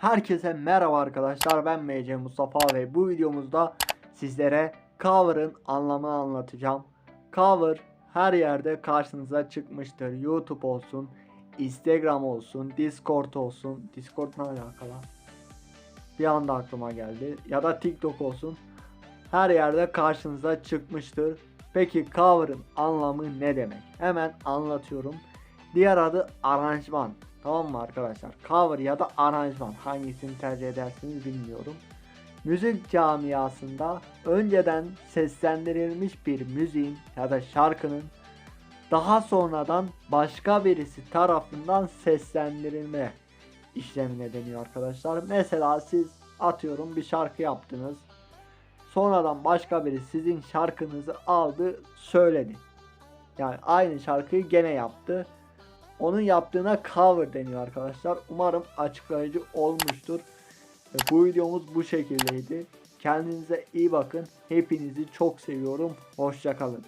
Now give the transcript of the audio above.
Herkese merhaba arkadaşlar ben MC Mustafa ve bu videomuzda sizlere cover'ın anlamını anlatacağım. Cover her yerde karşınıza çıkmıştır. YouTube olsun, Instagram olsun, Discord olsun. Discord ne alakalı? Bir anda aklıma geldi. Ya da TikTok olsun. Her yerde karşınıza çıkmıştır. Peki cover'ın anlamı ne demek? Hemen anlatıyorum. Diğer adı aranjman. Tamam mı arkadaşlar? Cover ya da aranjman hangisini tercih edersiniz bilmiyorum. Müzik camiasında önceden seslendirilmiş bir müziğin ya da şarkının daha sonradan başka birisi tarafından seslendirilme işlemine deniyor arkadaşlar. Mesela siz atıyorum bir şarkı yaptınız. Sonradan başka biri sizin şarkınızı aldı söyledi. Yani aynı şarkıyı gene yaptı. Onun yaptığına cover deniyor arkadaşlar. Umarım açıklayıcı olmuştur. Bu videomuz bu şekildeydi. Kendinize iyi bakın. Hepinizi çok seviyorum. Hoşçakalın.